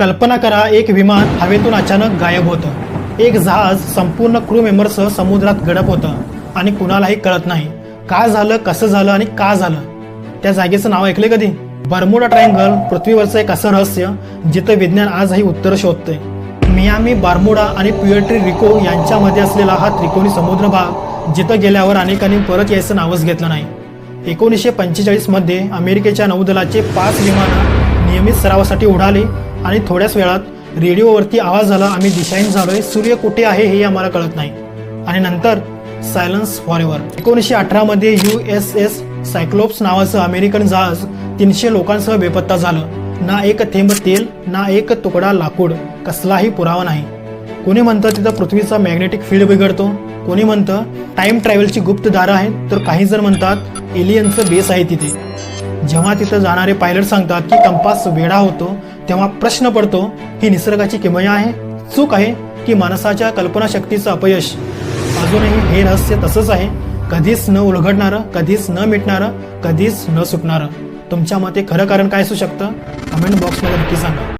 कल्पना करा एक विमान हवेतून अचानक गायब होतं. एक जहाज संपूर्ण क्रू मेंबरसह समुद्रात गडप होतं आणि कुणालाही कळत नाही काय झालं कसं झालं आणि का झालं. त्या जागेचं नाव ऐकले कधी? बर्मुडा ट्रायंगल पृथ्वीवरचं एक असं रहस्य जिथं विज्ञान आजही उत्तर शोधतंय. मियामी बार्मुडा आणि प्युएट्री रिको यांच्यामध्ये असलेला हा त्रिकोणी समुद्र भाग जिथं गेल्यावर अनेकांनी परत यायचं नावच घेतलं नाही. एकोणीसशे पंचेचाळीसमध्ये अमेरिकेच्या नौदलाचे पाच विमानं नियमित सरावासाठी उडाली आणि थोड्याच वेळात रेडिओवरती आवाज झाला आम्ही दिशाहीन झालोय. सूर्य कुठे आहे हे आम्हाला कळत नाही. आणि नंतर सायलन्स फॉरेवर. एकोणीसशे अठरामध्ये यू एस एस सायक्लोप्स नावाचं अमेरिकन जहाज तीनशे लोकांसह बेपत्ता झालं. ना एक थेंब तेल ना एक तुकडा लाकूड. कसलाही पुरावा नाही. कोणी म्हणतं तिथं पृथ्वीचा मॅग्नेटिक फील्ड बिघडतो? कोणी म्हणतं टाईम ट्रॅव्हलची गुप्त दारं आहेत. तर काही जण म्हणतात एलियनचं बेस आहे तिथे. जेव्हा तिथं जाणारे पायलट सांगतात की कंपास वेडा होतो तेव्हा प्रश्न पडतो ही निसर्गाची किमया आहे चूक आहे की माणसाच्या कल्पनाशक्तीचं अपयश. अजूनही हे रहस्य तसंच आहे. कधीच न उलगडणारं कधीच न मिटणारं कधीच न सुटणारं. तुमच्या मते खरं कारण काय असू शकतं? कमेंट बॉक्समध्ये नक्की सांगा.